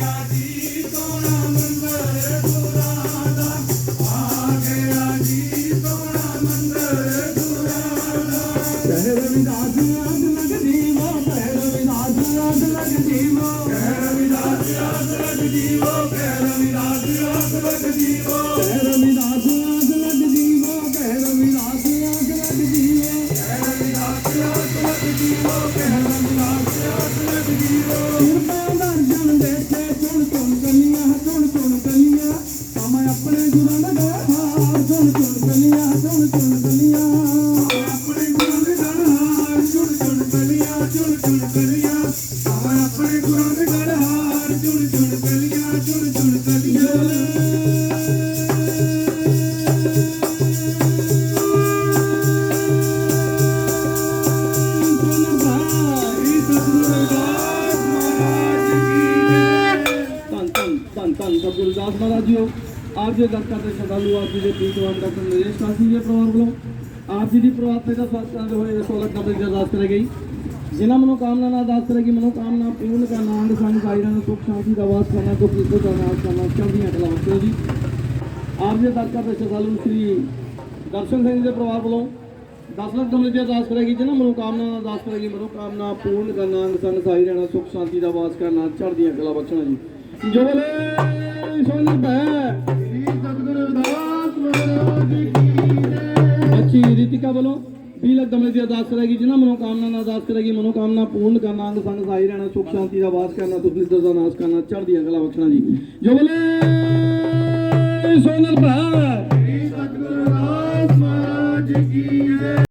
ਗਿਆ ਜੀ ਸੋਹਣਾ ਮੰਦਰ ਗੁਰਾਂ ਦਾ ਧੰਨ ਧੰਨ ਧੰਨ ਧੰਨ ਸਤਿਗੁਰੂ ਦਾਸ ਮਹਾਰਾਜ ਜੀਓ। ਆਪ ਜੀ ਦਾ ਤੇ ਸ਼ਰਧਾਲੂ, ਆਪ ਜੀ ਦੇ ਪ੍ਰੀਤਵਾਨ ਡਾਕਟਰ ਨਰੇਸ਼ ਕਾਸੀ ਦੇ ਪਰਿਵਾਰ ਵੱਲੋਂ, ਆਪ ਜੀ ਦੀ ਪ੍ਰਵਾਤ ਦਾ ਸਵਾਗਤ ਕਰਦੇ ਹੋਏ 16 ਕਬਰ ਦੀ ਅਰਦਾਸ ਕਰੀ ਗਈ। ਜਿਨ੍ਹਾਂ ਮਨੋਕਾਮਨਾ ਨਾਲ ਅਰਦਾਸ ਕਰੇਗੀ ਮਨੋਕਾਮਨਾ ਪੂਰਨ ਕਰਨਾ ਆਨੰਦ ਸੰਗ ਸਾਇਰਾਂ ਨੂੰ ਸੁਖ ਸ਼ਾਂਤੀ ਦਾ ਵਾਸ ਕਰਨਾ ਤੋਂ ਪ੍ਰੀਤੋ ਦਾ ਨਾਮ ਕਰਨਾ ਚੜ੍ਹਦੀਆਂ ਕਲਾ ਵਸੋ ਜੀ। ਆਪ ਜੀ ਦਾ ਸ਼ਰਧਾਲੂ ਸ੍ਰੀ ਦਰਸ਼ਨ ਸਿੰਘ ਦੇ ਪਰਿਵਾਰ ਵੱਲੋਂ 10 ਲੱਖ ਕਮਰੇ ਦੀ ਅਰਦਾਸ ਕਰੇਗੀ ਜਿਹਨਾਂ ਮਨੋਕਾਮਨਾ ਨਾਲ ਅਰਦਾਸ ਕਰੇਗੀ ਮਨੋਕਾਮਨਾ ਪੂਰਨ ਕਰਨਾ ਅੰਗ ਸੰਗ ਸਾਈ ਰਹਿਣਾ ਸੁਖ ਸ਼ਾਂਤੀ ਦਾ ਵਾਸ ਕਰਨਾ ਚੜ੍ਹਦੀਆਂ ਕਲਾ ਬਖਸ਼ਣਾ ਜੀ। ਜੋ ਬਲੇ ਸੋਨਰ ਭੈ ਵੱਲੋਂ 20 ਲੱਖ ਕਮਰੇ ਦੀ ਅਰਦਾਸ ਕਰੇਗੀ ਜਿਹਨਾਂ ਮਨੋਕਾਮਨਾ ਨਾਲ ਅਰਦਾਸ ਕਰੇਗੀ, ਮਨੋਕਾਮਨਾ ਪੂਰਨ ਕਰਨਾ, ਅੰਗ ਸੰਗ ਸਾਈ ਰਹਿਣਾ, ਸੁਖ ਸ਼ਾਂਤੀ ਦਾ ਵਾਸ ਕਰਨਾ ਤੁਸਲੀ ਦਾ ਨਾਸ਼ ਕਰਨਾ, ਚੜ੍ਹਦੀਆਂ ਕਲਾ ਬਖਸ਼ਣਾ ਜੀ। ਜੋ ਬਲੇ ਸੋਨਰ ਭੈ ਸਤਿਗੁਰੂ ਰਵਿਦਾਸ ਮਹਾਰਾਜ ਕੀ